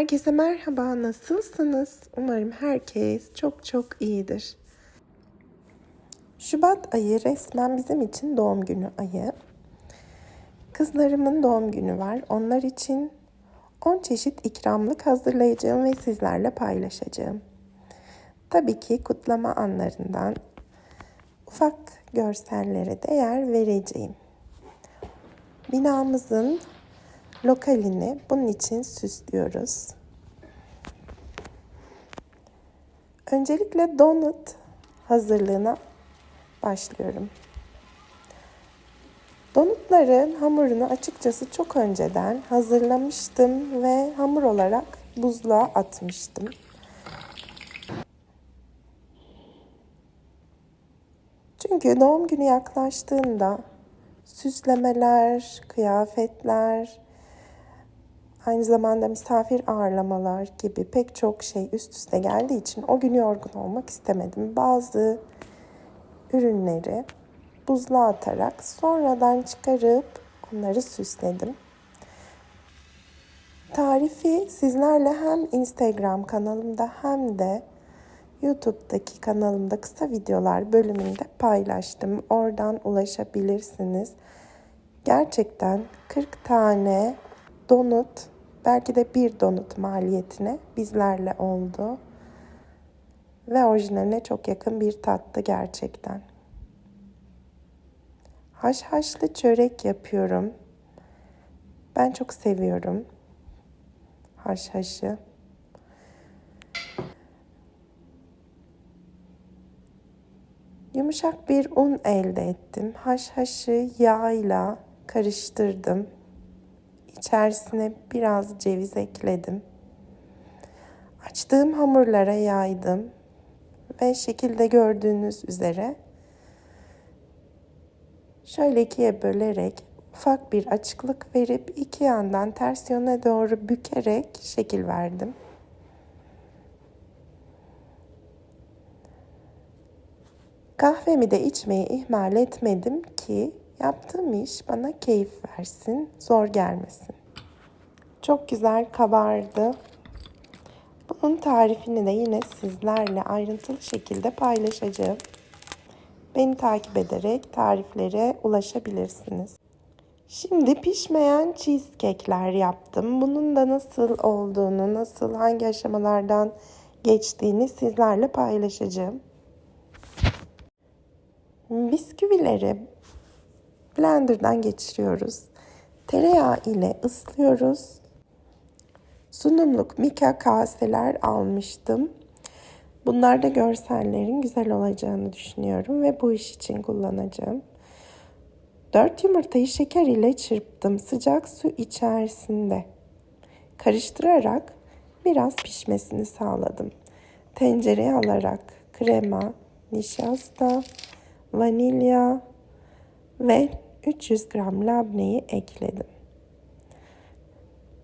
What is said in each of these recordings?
Herkese merhaba, nasılsınız? Umarım herkes çok çok iyidir. Şubat ayı resmen bizim için doğum günü ayı. Kızlarımın doğum günü var. Onlar için 10 çeşit ikramlık hazırlayacağım ve sizlerle paylaşacağım. Tabii ki kutlama anlarından ufak görsellere de yer vereceğim. Binamızın lokalini bunun için süslüyoruz. Öncelikle donut hazırlığına başlıyorum. Donutların hamurunu açıkçası çok önceden hazırlamıştım ve hamur olarak buzluğa atmıştım. Çünkü doğum günü yaklaştığında süslemeler, kıyafetler, aynı zamanda misafir ağırlamalar gibi pek çok şey üst üste geldiği için o gün yorgun olmak istemedim. Bazı ürünleri buzluğa atarak sonradan çıkarıp onları süsledim. Tarifi sizlerle hem Instagram kanalımda hem de YouTube'daki kanalımda kısa videolar bölümünde paylaştım. Oradan ulaşabilirsiniz. Gerçekten 40 tane donut, belki de bir donut maliyetine bizlerle oldu. Ve orijinaline çok yakın bir tattı gerçekten. Haşhaşlı çörek yapıyorum. Ben çok seviyorum haşhaşı. Yumuşak bir un elde ettim. Haşhaşı yağıyla karıştırdım. İçerisine biraz ceviz ekledim. Açtığım hamurlara yaydım ve şekilde gördüğünüz üzere şöyle ikiye bölerek ufak bir açıklık verip iki yandan ters yöne doğru bükerek şekil verdim. Kahvemi de içmeyi ihmal etmedim ki yaptığım iş bana keyif versin, zor gelmesin. Çok güzel kabardı. Bunun tarifini de yine sizlerle ayrıntılı şekilde paylaşacağım. Beni takip ederek tariflere ulaşabilirsiniz. Şimdi pişmeyen cheesecake'ler yaptım. Bunun da nasıl olduğunu, nasıl hangi aşamalardan geçtiğini sizlerle paylaşacağım. Bisküvileri blenderdan geçiriyoruz. Tereyağı ile ıslıyoruz. Sunumluk mika kaseler almıştım. Bunlarda görsellerin güzel olacağını düşünüyorum ve bu iş için kullanacağım. 4 yumurtayı şeker ile çırptım sıcak su içerisinde. Karıştırarak biraz pişmesini sağladım. Tencereye alarak krema, nişasta, vanilya ve 300 gram labneyi ekledim.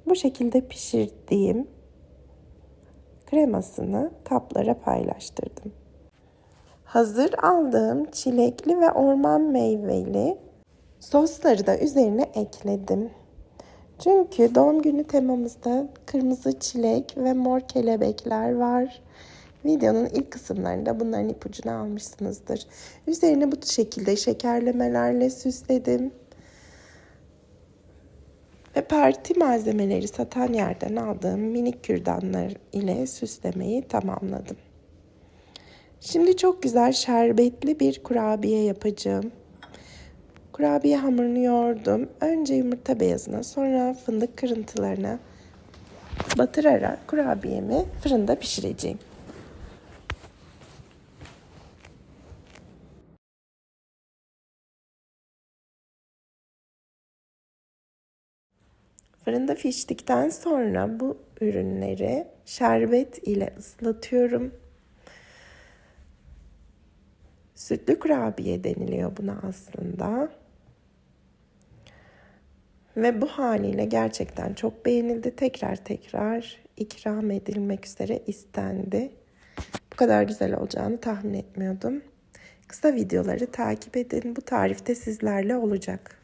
Bu şekilde pişirdiğim kremasını kaplara paylaştırdım. Hazır aldığım çilekli ve orman meyveli sosları da üzerine ekledim. Çünkü doğum günü temamızda kırmızı çilek ve mor kelebekler var. Videonun ilk kısımlarında bunların ipucunu almışsınızdır. Üzerine bu şekilde şekerlemelerle süsledim. Ve parti malzemeleri satan yerden aldığım minik kürdanlar ile süslemeyi tamamladım. Şimdi çok güzel şerbetli bir kurabiye yapacağım. Kurabiye hamurunu yoğurdum. Önce yumurta beyazına sonra fındık kırıntılarına batırarak kurabiyemi fırında pişireceğim. Fırında piştikten sonra bu ürünleri şerbet ile ıslatıyorum. Sütlü kurabiye deniliyor buna aslında. Ve bu haliyle gerçekten çok beğenildi. Tekrar tekrar ikram edilmek üzere istendi. Bu kadar güzel olacağını tahmin etmiyordum. Kısa videoları takip edin. Bu tarifte sizlerle olacak.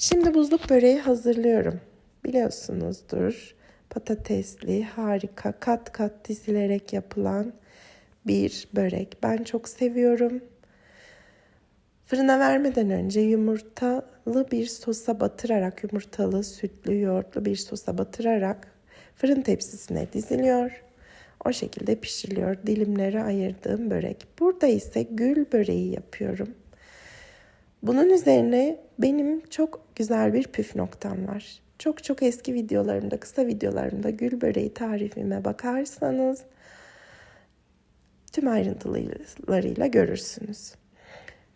Şimdi buzluk böreği hazırlıyorum. biliyorsunuzdur. Patatesli, harika, kat kat dizilerek yapılan bir börek. Ben çok seviyorum. Fırına vermeden önce yumurtalı bir sosa batırarak, yumurtalı, sütlü, yoğurtlu bir sosa batırarak fırın tepsisine diziliyor. O şekilde pişiriliyor. Dilimlere ayırdığım börek. Burada ise gül böreği yapıyorum. Bunun üzerine benim çok güzel bir püf noktam var. Çok çok eski videolarımda, kısa videolarımda gül böreği tarifime bakarsanız tüm ayrıntılarıyla görürsünüz.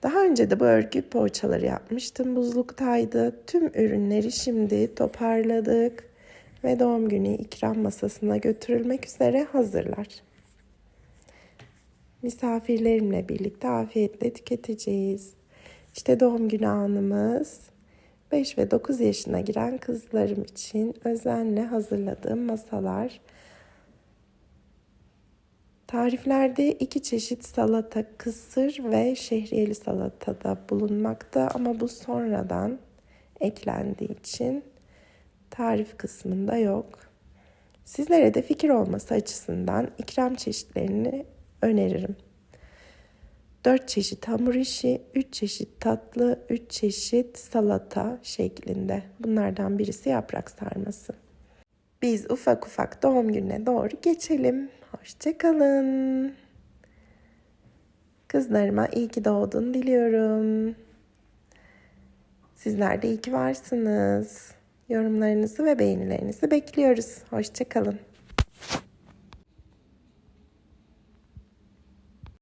Daha önce de bu örgü poğaçaları yapmıştım. Buzluktaydı. Tüm ürünleri şimdi toparladık ve doğum günü ikram masasına götürülmek üzere hazırlar. Misafirlerimle birlikte afiyetle tüketeceğiz. İşte doğum günü anımız. 5 ve 9 yaşına giren kızlarım için özenle hazırladığım masalar. Tariflerde iki çeşit salata, kısır ve şehriyeli salata da bulunmakta ama bu sonradan eklendiği için tarif kısmında yok. Sizlere de fikir olması açısından ikram çeşitlerini öneririm. 4 çeşit hamur işi, 3 çeşit tatlı, 3 çeşit salata şeklinde. Bunlardan birisi yaprak sarması. Biz ufak ufak doğum gününe doğru geçelim. Hoşçakalın. Kızlarıma iyi ki doğdun diliyorum. Sizler de iyi ki varsınız. Yorumlarınızı ve beğenilerinizi bekliyoruz. Hoşçakalın.